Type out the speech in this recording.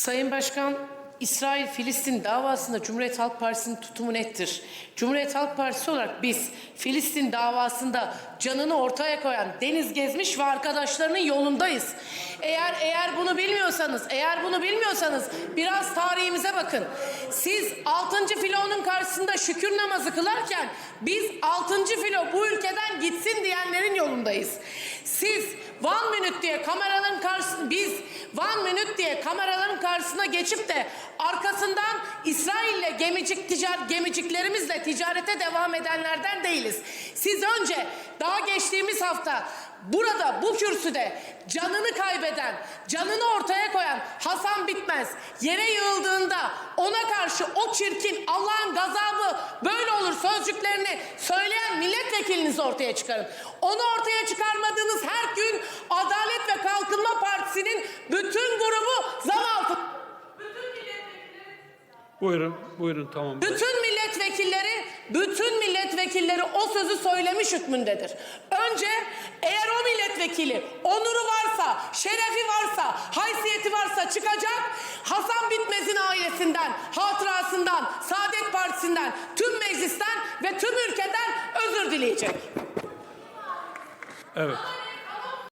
Sayın Başkan, İsrail-Filistin davasında Cumhuriyet Halk Partisi'nin tutumu nettir. Cumhuriyet Halk Partisi olarak biz Filistin davasında canını ortaya koyan Deniz Gezmiş ve arkadaşlarının yolundayız. Eğer eğer bunu bilmiyorsanız, eğer bunu bilmiyorsanız biraz tarihimize bakın. Siz 6. filonun karşısında şükür namazı kılarken biz 6. filo bu ülkeden gitsin diyenlerin yolundayız. Siz One Minute diye kameraların karşısında biz One Minute diye kameraların karşısına geçip de arkasından İsrail'le gemicik ticaret gemiciklerimizle ticarete devam edenlerden değiliz. Siz önce daha geçtiğimiz hafta burada bu kürsüde canını kaybeden, canını ortaya koyan Hasan Bitmez yere yığıldığında ona karşı o çirkin Allah'ın gazabı böyle olur sözcüklerini söyleyen milletvekilinizi ortaya çıkarın. Onu ortaya çıkarmadığınız her gün Buyurun, buyurun tamam. Bütün milletvekilleri, bütün milletvekilleri o sözü söylemiş hükmündedir. Önce eğer o milletvekili onuru varsa, şerefi varsa, haysiyeti varsa çıkacak. Hasan Bitmez'in ailesinden, hatırasından, Saadet Partisi'nden, tüm meclisten ve tüm ülkeden özür dileyecek. Evet.